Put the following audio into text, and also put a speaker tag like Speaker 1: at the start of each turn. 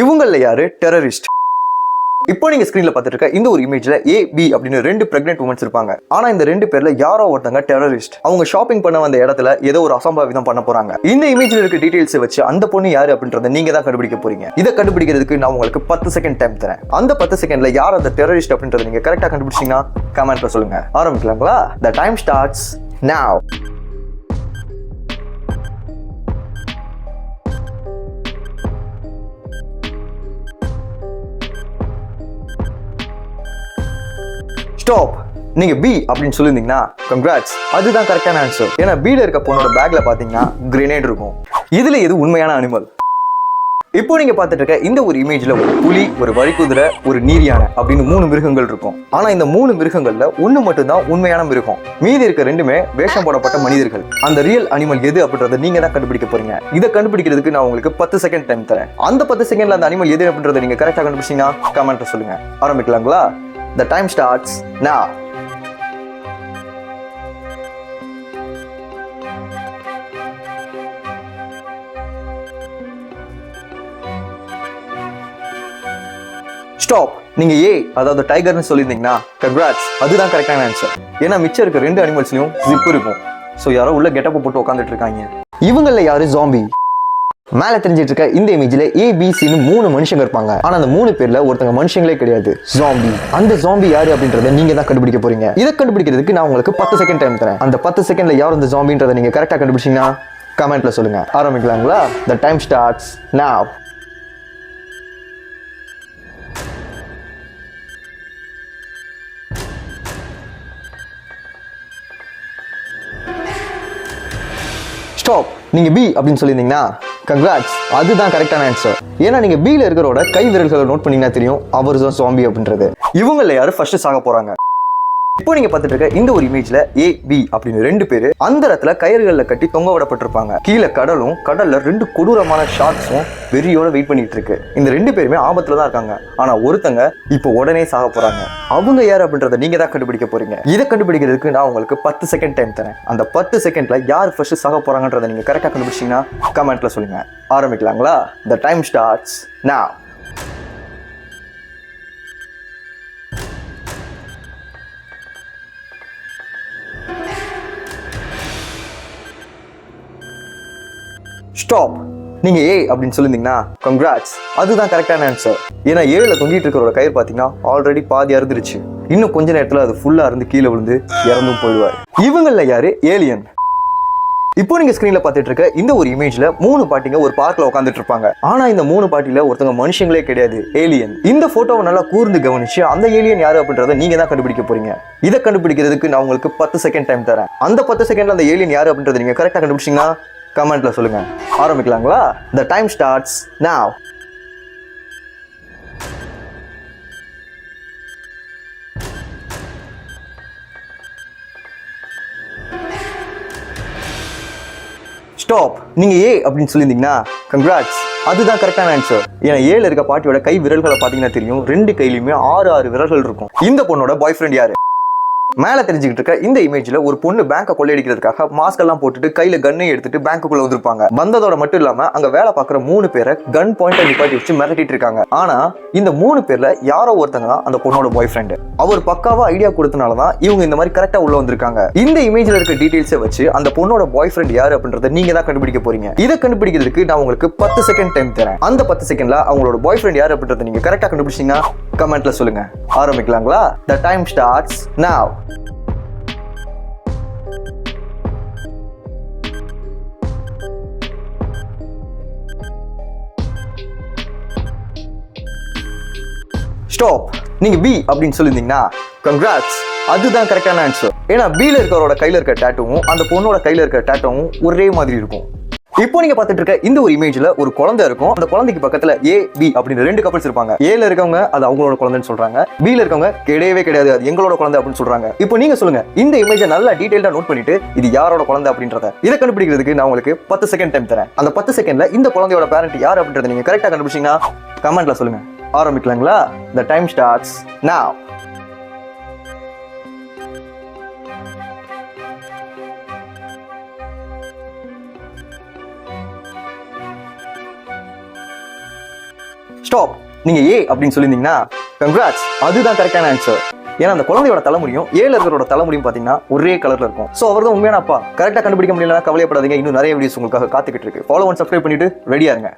Speaker 1: இவங்கள யாரு? டெரரிஸ்ட் இப்போ நீங்க ஸ்கிரீன்ல பார்த்துட்டு இருக்க இந்த ஒரு இமேஜ்ல ஏ பி அப்படின்னு ரெண்டு பிரெக்னென்ட் உமன்ஸ் இருப்பாங்க. ஆனா இந்த ரெண்டு பேர்ல யாரோ ஒருத்தங்க டெரரிஸ்ட் அவங்க ஷாப்பிங் பண்ண வந்த இடத்துல ஏதோ ஒரு அசம்பாவிதம் பண்ண போறாங்க. இந்த இமேஜ்ல இருக்க டீடைல்ஸ் வச்சு அந்த பொண்ணு யாரு அப்படின்றத நீங்க தான் கண்டுபிடிக்க போறீங்க. இதை கண்டுபிடிக்கிறதுக்கு நான் உங்களுக்கு பத்து செகண்ட் டைம் தரேன். அந்த பத்து செகண்ட்ல யார் அந்த டெரரிஸ்ட் அப்படின்றத நீங்க கரெக்டா கண்டுபிடிச்சீங்கன்னா கமெண்ட்ல சொல்லுங்க. ஆரம்பிக்கலாங்களா? The time starts now. Stop நீங்கள் பி அப்படின்னு சொல்லியிருந்தீங்கன்னா கங்க்ராட்ஸ் அதுதான் கரெக்டான ஆன்சர் ஏன்னா பீல இருக்க பொண்ணோட பேக்ல பார்த்தீங்கன்னா கிரேனேட் இருக்கும். இதில் எது உண்மையான அனிமல் இப்போ நீங்க பார்த்துட்டு இருக்க இந்த ஒரு இமேஜ்ல ஒரு புலி ஒரு வரிக்குதிரை ஒரு நீர் யானை அப்படின்னு மூணு மிருகங்கள் இருக்கும். ஆனா இந்த மூணு மிருகங்கள்ல ஒண்ணு மட்டும்தான் உண்மையான மிருகம். மீதி இருக்க ரெண்டுமே வேஷம் போடப்பட்ட மனிதர்கள். அந்த ரியல் அனிமல் எது அப்படின்றத நீங்க தான் கண்டுபிடிக்க போறீங்க. இதை கண்டுபிடிக்கிறதுக்கு நான் உங்களுக்கு பத்து செகண்ட் டைம் தரேன். அந்த பத்து செகண்ட்ல அந்த அனிமல் எது அப்படின்றத நீங்க கரெக்டா கண்டுபிடிச்சீங்கன்னா கமெண்ட்ல சொல்லுங்க. ஆரம்பிக்கலாங்களா? The time starts now. Stop நீங்க ஏ அதாவது டைகர்னு சொல்லியிருந்தீங்கன்னா கங்க்ராட்ஸ் அதுதான் கரெக்டான ஆன்சர் ஏன்னா மிச்சம் இருக்க ரெண்டு அனிமல்ஸ்லயும் ஜிப் இருக்கும். ஸோ யாரோ உள்ள கெட்டப்ப போட்டு உட்காந்துட்டு இருக்காங்க. இவங்கள யாரு? ஜாம்பி மேல தெரிஞ்சிட்டு இருக்க இந்த இமேஜ்ல ஏபிசின்னு மூணு மனுஷங்க இருப்பாங்க. ஆனா அந்த மூணு பேர்ல ஒருத்தங்க மனுஷங்களே கிடையாது. ஜாம்பி அந்த ஜாம்பி யாரு அப்படின்றத நீங்க தான் கண்டுபிடிக்க போறீங்க. இதை கண்டுபிடிக்கிறதுக்கு நான் உங்களுக்கு பத்து செகண்ட் டைம் தரேன். அந்த பத்து செகண்ட்ல யார் அந்த ஜாம்பின்றத நீங்க கரெக்டா கண்டுபிடிச்சீங்கன்னா கமெண்ட்ல சொல்லுங்க. ஆரம்பிக்கலாங்களா? The time starts now. Stop நீங்க பி அப்படின்னு சொல்லியிருந்தீங்கன்னா கங்க்ராட்ஸ் அதுதான் கரெக்டான ஆன்சர் ஏன்னா நீங்க பீல இருக்கிறோட கை விரல்களை நோட் பண்ணீங்கன்னா தெரியும் அவர் தான் சுவாமி அப்படின்றது. இவங்கள யாரும் ஃபர்ஸ்ட் சாக போறாங்க? இப்போ நீங்க பார்த்துட்டு இருக்க இந்த ஒரு இமேஜ்ல ஏ பி அப்படின்னு ரெண்டு பேரு அந்த இடத்துல கயிறுகள்ல கட்டி தொங்க விடப்பட்டிருப்பாங்க. கீழே கடலும் கடல்ல ரெண்டு கொடூரமான ஷார்க்ஸும் வெறியோட வெயிட் பண்ணிட்டு இருக்கு இந்த ரெண்டு பேருமே ஆபத்துல தான் இருக்காங்க. ஆனா ஒருத்தங்க இப்போ உடனே சாக போறாங்க. அவங்க யார் அப்படின்றத நீங்க தான் கண்டுபிடிக்க போறீங்க. இதை கண்டுபிடிக்கிறதுக்கு நான் உங்களுக்கு பத்து செகண்ட் டைம் தரேன். அந்த பத்து செகண்ட்ல யார் ஃபர்ஸ்ட் சாக போறாங்கன்றத நீங்க கரெக்டா கண்டுபிடிச்சீங்கன்னா கமெண்ட்ல சொல்லுங்க. ஆரம்பிக்கலாங்களா? The time starts now stop நீங்க ஏ அப்படின்னு சொல்லியிருந்தீங்கன்னா கங்க்ராட்ஸ் அதுதான் கரெக்டான ஆன்சர் ஏன்னா ஏழுல தொங்கிட்டு இருக்கிறோட கயிறு பாத்தீங்கன்னா ஆல்ரெடி பாதி அறுந்துருச்சு. இன்னும் கொஞ்ச நேரத்துல அது ஃபுல்லா இருந்து கீழே விழுந்து இறந்தும் போயிடுவார். இவங்கள யாரு? ஏலியன் இப்போ நீங்க ஸ்கிரீன்ல பாத்துட்டு இருக்க இந்த ஒரு இமேஜ்ல மூணு பாட்டிங்க ஒரு பார்க்ல உட்காந்துட்டு இருப்பாங்க. ஆனா இந்த மூணு பாட்டில ஒருத்தங்க மனுஷங்களே கிடையாது. ஏலியன் இந்த போட்டோவை நல்லா கூர்ந்து கவனிச்சு அந்த ஏலியன் யாரு அப்படின்றத நீங்க தான் கண்டுபிடிக்க போறீங்க. இதை கண்டுபிடிக்கிறதுக்கு நான் உங்களுக்கு பத்து செகண்ட் டைம் தரேன். அந்த பத்து செகண்ட்ல அந்த ஏலியன் யாரு அப்படின்றத நீங்க கரெக்டா கண்டுபிடிச்சீங்கன்னா கமெண்ட்ல சொல்லுங்க. ஆரம்பிக்கலாங்களா? The time starts now stop நீங்க ஏ அப்படின்னு சொல்லியிருந்தீங்கன்னா கங்க்ராட்ஸ் அதுதான் கரெக்டான ஆன்சர் ஏன்னா ஏழு இருக்க பாட்டியோட கை விரல்களை பாத்தீங்கன்னா தெரியும். ரெண்டு கையிலுமே ஆறு ஆறு விரல்கள் இருக்கும். இந்த பொண்ணோட பாய் ஃப்ரெண்ட் யாரு? மேலே தெரிஞ்சுக்கிட்டு இருக்க இந்த இமேஜ்ல ஒரு பொண்ணு பேங்கை கொள்ளையடிக்கிறதுக்காக மாஸ்க் எல்லாம் போட்டுட்டு கையில கன்னை எடுத்துட்டு பேங்க்குள்ள வந்திருப்பாங்க வந்ததோட மட்டும் இல்லாம அங்க வேலை பார்க்குற மூணு பேரை கன் பாயிண்ட் நிப்பாட்டி வச்சு மிரட்டிட்டு இருக்காங்க. ஆனா இந்த மூணு பேர்ல யாரோ ஒருத்தங்க தான் அந்த பொண்ணோட பாய் ஃப்ரெண்டு அவர் பக்காவா ஐடியா கொடுத்தனால தான் இவங்க இந்த மாதிரி கரெக்டா உள்ள வந்திருக்காங்க. இந்த இமேஜ்ல இருக்க டீடைல்ஸை வச்சு அந்த பொண்ணோட பாய் ஃப்ரெண்ட் யாரு அப்படின்றத நீங்க தான் கண்டுபிடிக்க போறீங்க. இதை கண்டுபிடிக்கிறதுக்கு நான் உங்களுக்கு பத்து செகண்ட் டைம் தரேன். அந்த பத்து செகண்ட்ல அவங்களோட பாய் ஃப்ரெண்ட் யாரு அப்படின்றத நீங்க கரெக்டா கண்டுபிடிச்சீங்கன்னா கமெண்ட்ல சொல்லுங்க. ஆரம்பிக்கலாங்களா? The time starts now. Stop நீங்க பி அப்படின்னு சொல்லியிருந்தீங்கன்னா கங்க்ராட்ஸ் அதுதான் கரெக்டான ஆன்சர் ஏன்னா பில இருக்கிறவரோட கையில இருக்க டேட்டுவும் அந்த பொண்ணோட கையில இருக்க டேட்டுவும் ஒரே மாதிரி இருக்கும். இப்போ நீங்க பாத்துட்டு இருக்க இந்த ஒரு இமேஜ்ல ஒரு குழந்தை இருக்கும். அந்த குழந்தைக்கு பக்கத்துல ஏ பி அப்படின்னு ரெண்டு கப்பல்ஸ் இருப்பாங்க. ஏல இருக்கவங்க அது அவங்களோட குழந்தைன்னு சொல்றாங்க. பில இருக்கவங்க கிடையவே கிடையாது. அது எங்களோட குழந்தை அப்படின்னு சொல்றாங்க. இப்போ நீங்க சொல்லுங்க இந்த இமேஜை நல்லா டீடைல்டா நோட் பண்ணிட்டு இது யாரோட குழந்தை அப்படின்றத. இதை கண்டுபிடிக்கிறதுக்கு நான் உங்களுக்கு பத்து செகண்ட் டைம் தரேன். அந்த பத்து செகண்ட்ல இந்த குழந்தையோட பேரண்ட் யார் அப்படின்றத நீங்க கரெக்டா கண்டுபிடிச்சீங்கன்னா கமெண்ட்ல சொல்லுங்க. ஆரம்பிக்கலாங்களா? The time starts now stop நீங்க ஏ அப்படின்னு சொல்லியிருந்தீங்கன்னா கங்க்ராட்ஸ் அதுதான் கரெக்டான ஆன்சர் ஏன்னா அந்த குழந்தையோட தலைமுடியும் ஏழு இருக்கிறோட தலைமுடியும் பார்த்தீங்கன்னா ஒரே கலர்ல இருக்கும். ஸோ அவர் தான் உண்மையான அப்பா. கரெக்டாக கண்டுபிடிக்க முடியலன்னா கவலைப்படாதீங்க இன்னும் நிறைய வீடியோஸ் உங்களுக்காக காத்துக்கிட்டு இருக்கு. ஃபாலோ ஒன் சப்ஸ்கிரைப் பண்ணிட்டு ரெடியா இருங்க.